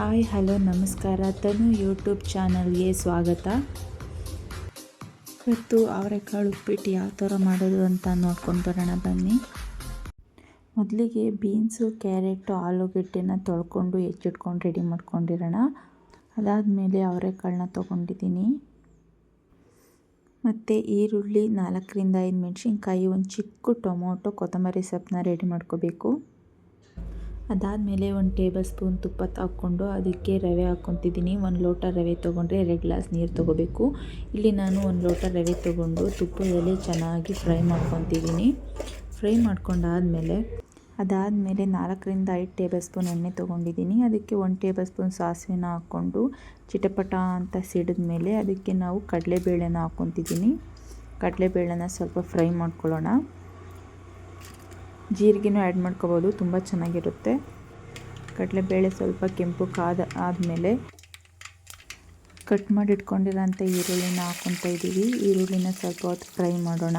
Hi, hello, ನಮಸ್ಕಾರ. ತನು YouTube ಚಾನಲ್ಗೆ ಸ್ವಾಗತ. ಇವತ್ತು ಅವರೆಕಾಳು ಉಪ್ಪಿಟ್ಟು ಯಾವ ಥರ ಮಾಡೋದು ಅಂತ ನೋಡ್ಕೊಂಡು ಬರೋಣ, ಬನ್ನಿ. ಮೊದಲಿಗೆ ಬೀನ್ಸು, ಕ್ಯಾರೆಟು, ಆಲೂಗಡ್ಡೆನ ತೊಳ್ಕೊಂಡು ಹೆಚ್ಚಿಟ್ಕೊಂಡು ರೆಡಿ ಮಾಡ್ಕೊಂಡಿರೋಣ. ಅದಾದಮೇಲೆ ಅವರೆಕಾಳನ್ನ ತೊಗೊಂಡಿದ್ದೀನಿ. ಮತ್ತು ಈರುಳ್ಳಿ ನಾಲ್ಕರಿಂದ ಐದು ಮೆಣಸಿನ್ಕಾಯಿ, ಒಂದು ಚಿಕ್ಕ ಟೊಮೊಟೊ, ಕೊತ್ತಂಬರಿ ಸೊಪ್ಪನ್ನ ರೆಡಿ ಮಾಡ್ಕೋಬೇಕು. ಅದಾದಮೇಲೆ ಒಂದು ಟೇಬಲ್ ಸ್ಪೂನ್ ತುಪ್ಪ ಹಾಕ್ಕೊಂಡು ಅದಕ್ಕೆ ರವೆ ಹಾಕ್ಕೊತಿದ್ದೀನಿ. ಒಂದು ಲೋಟ ರವೆ ತೊಗೊಂಡ್ರೆ ಎರಡು ಗ್ಲಾಸ್ ನೀರು ತೊಗೋಬೇಕು. ಇಲ್ಲಿ ನಾನು ಒಂದು ಲೋಟ ರವೆ ತೊಗೊಂಡು ತುಪ್ಪದಲ್ಲಿ ಚೆನ್ನಾಗಿ ಫ್ರೈ ಮಾಡ್ಕೊತಿದ್ದೀನಿ. ಫ್ರೈ ಮಾಡ್ಕೊಂಡಾದಮೇಲೆ ಅದಾದಮೇಲೆ ನಾಲ್ಕರಿಂದ ಐದು ಟೇಬಲ್ ಸ್ಪೂನ್ ಎಣ್ಣೆ ತೊಗೊಂಡಿದ್ದೀನಿ. ಅದಕ್ಕೆ ಒಂದು ಟೇಬಲ್ ಸ್ಪೂನ್ ಸಾಸಿವೆನ ಹಾಕ್ಕೊಂಡು ಚಿಟಪಟ ಅಂತ ಸಿಡಿದ ಮೇಲೆ ಅದಕ್ಕೆ ನಾವು ಕಡಲೆಬೇಳೆನ ಹಾಕ್ಕೊತಿದ್ದೀನಿ. ಕಡಲೆಬೇಳೆನ ಸ್ವಲ್ಪ ಫ್ರೈ ಮಾಡ್ಕೊಳ್ಳೋಣ. ಜೀರಿಗೆನೂ ಆ್ಯಡ್ ಮಾಡ್ಕೋಬೋದು, ತುಂಬ ಚೆನ್ನಾಗಿರುತ್ತೆ. ಕಡಲೆಬೇಳೆ ಸ್ವಲ್ಪ ಕೆಂಪು ಕಾದ ಆದಮೇಲೆ ಕಟ್ ಮಾಡಿ ಇಟ್ಕೊಂಡಿರೋಂಥ ಈರುಳ್ಳಿನ ಹಾಕ್ಕೊತಾ ಇದ್ದೀವಿ. ಈರುಳ್ಳಿನ ಸ್ವಲ್ಪ ಹೊತ್ತು ಫ್ರೈ ಮಾಡೋಣ.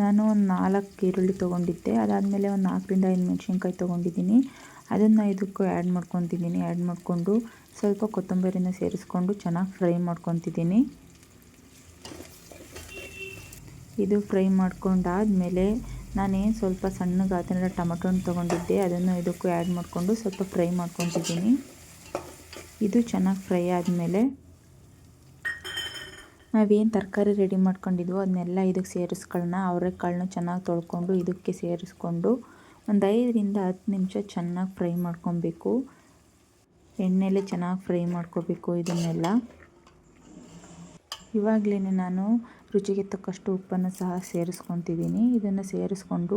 ನಾನು ಒಂದು ನಾಲ್ಕು ಈರುಳ್ಳಿ ತೊಗೊಂಡಿದ್ದೆ. ಅದಾದಮೇಲೆ ಒಂದು ನಾಲ್ಕರಿಂದ ಐದು ಮೆಣಸಿನ್ಕಾಯಿ ತೊಗೊಂಡಿದ್ದೀನಿ. ಅದನ್ನು ಇದಕ್ಕೂ ಆ್ಯಡ್ ಮಾಡ್ಕೊತಿದ್ದೀನಿ. ಆ್ಯಡ್ ಮಾಡಿಕೊಂಡು ಸ್ವಲ್ಪ ಕೊತ್ತಂಬರಿನ ಸೇರಿಸ್ಕೊಂಡು ಚೆನ್ನಾಗಿ ಫ್ರೈ ಮಾಡ್ಕೊತಿದ್ದೀನಿ. ಇದು ಫ್ರೈ ಮಾಡ್ಕೊಂಡಾದಮೇಲೆ ನಾನೇನು ಸ್ವಲ್ಪ ಸಣ್ಣಗೆ ಆತನ ಟೊಮಟೊನ ತೊಗೊಂಡಿದ್ದೆ, ಅದನ್ನು ಇದಕ್ಕೂ ಆ್ಯಡ್ ಮಾಡಿಕೊಂಡು ಸ್ವಲ್ಪ ಫ್ರೈ ಮಾಡ್ಕೊತಿದ್ದೀನಿ. ಇದು ಚೆನ್ನಾಗಿ ಫ್ರೈ ಆದಮೇಲೆ ನಾವೇನು ತರಕಾರಿ ರೆಡಿ ಮಾಡ್ಕೊಂಡಿದ್ವೋ ಅದನ್ನೆಲ್ಲ ಇದಕ್ಕೆ ಸೇರಿಸ್ಕೊಳ್ಳೋಣ ಅವರೆಕಾಳನ್ನ ಚೆನ್ನಾಗಿ ತೊಳ್ಕೊಂಡು ಇದಕ್ಕೆ ಸೇರಿಸ್ಕೊಂಡು ಒಂದು ಐದರಿಂದ ಹತ್ತು ನಿಮಿಷ ಚೆನ್ನಾಗಿ ಫ್ರೈ ಮಾಡ್ಕೊಬೇಕು. ಎಣ್ಣೆಲೆ ಚೆನ್ನಾಗಿ ಫ್ರೈ ಮಾಡ್ಕೋಬೇಕು ಇದನ್ನೆಲ್ಲ. ಇವಾಗಲೇ ನಾನು ರುಚಿಗೆ ತಕ್ಕಷ್ಟು ಉಪ್ಪನ್ನು ಸಹ ಸೇರಿಸ್ಕೊತಿದ್ದೀನಿ ಇದನ್ನು ಸೇರಿಸ್ಕೊಂಡು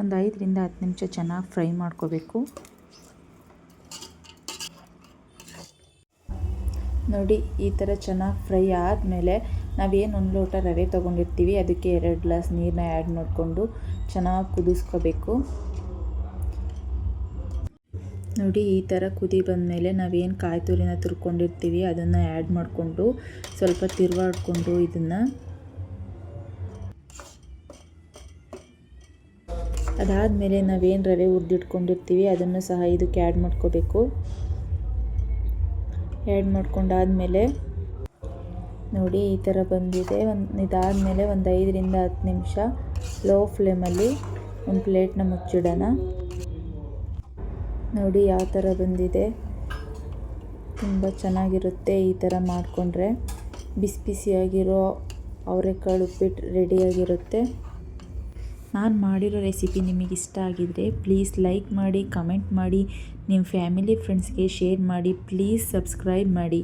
ಒಂದು ಐದರಿಂದ ಹತ್ತು ನಿಮಿಷ ಚೆನ್ನಾಗಿ ಫ್ರೈ ಮಾಡ್ಕೋಬೇಕು. ನೋಡಿ, ಈ ಥರ ಚೆನ್ನಾಗಿ ಫ್ರೈ ಆದಮೇಲೆ ನಾವೇನು ಒಂದು ಲೋಟ ರವೆ ತೊಗೊಂಡಿರ್ತೀವಿ, ಅದಕ್ಕೆ ಎರಡು ಗ್ಲಾಸ್ ನೀರನ್ನ ಆ್ಯಡ್ ಮಾಡಿಕೊಂಡು ಚೆನ್ನಾಗಿ ಕುದಿಸ್ಕೋಬೇಕು. ನೋಡಿ, ಈ ಥರ ಕುದಿ ಬಂದಮೇಲೆ ನಾವೇನು ಕಾಯಿ ತುರಿನ ತುರ್ಕೊಂಡಿರ್ತೀವಿ, ಅದನ್ನು ಆ್ಯಡ್ ಮಾಡಿಕೊಂಡು ಸ್ವಲ್ಪ ತಿರ್ವಾಡ್ಕೊಂಡು ಇದನ್ನು. ಅದಾದಮೇಲೆ ನಾವೇನು ರವೆ ಹುರಿದಿಟ್ಕೊಂಡಿರ್ತೀವಿ, ಅದನ್ನು ಸಹ ಇದಕ್ಕೆ ಆ್ಯಡ್ ಮಾಡ್ಕೋಬೇಕು. ಆ್ಯಡ್ ಮಾಡ್ಕೊಂಡಾದಮೇಲೆ ನೋಡಿ, ಈ ಥರ ಬಂದಿದೆ. ಒಂದು, ಇದಾದಮೇಲೆ ಒಂದು ಐದರಿಂದ ಹತ್ತು ನಿಮಿಷ ಲೋ ಫ್ಲೇಮಲ್ಲಿ ಒಂದು ಪ್ಲೇಟ್ನ ಮುಚ್ಚಿಡೋಣ. ನೋಡಿ ಯಾವ ಥರ ಬಂದಿದೆ. ತುಂಬ ಚೆನ್ನಾಗಿರುತ್ತೆ ಈ ಥರ ಮಾಡಿಕೊಂಡ್ರೆ. ಬಿಸಿ ಬಿಸಿಯಾಗಿರೋ ಅವರೆಕಾಳು ಉಪ್ಪಿಟ್ಟು ರೆಡಿಯಾಗಿರುತ್ತೆ. ನಾನು ಮಾಡಿರೋ ರೆಸಿಪಿ ನಿಮಗೆ ಇಷ್ಟ ಆಗಿದರೆ ಪ್ಲೀಸ್ ಲೈಕ್ ಮಾಡಿ, ಕಮೆಂಟ್ ಮಾಡಿ, ನಿಮ್ಮ ಫ್ಯಾಮಿಲಿ ಫ್ರೆಂಡ್ಸ್ಗೆ ಶೇರ್ ಮಾಡಿ, ಪ್ಲೀಸ್ ಸಬ್ಸ್ಕ್ರೈಬ್ ಮಾಡಿ.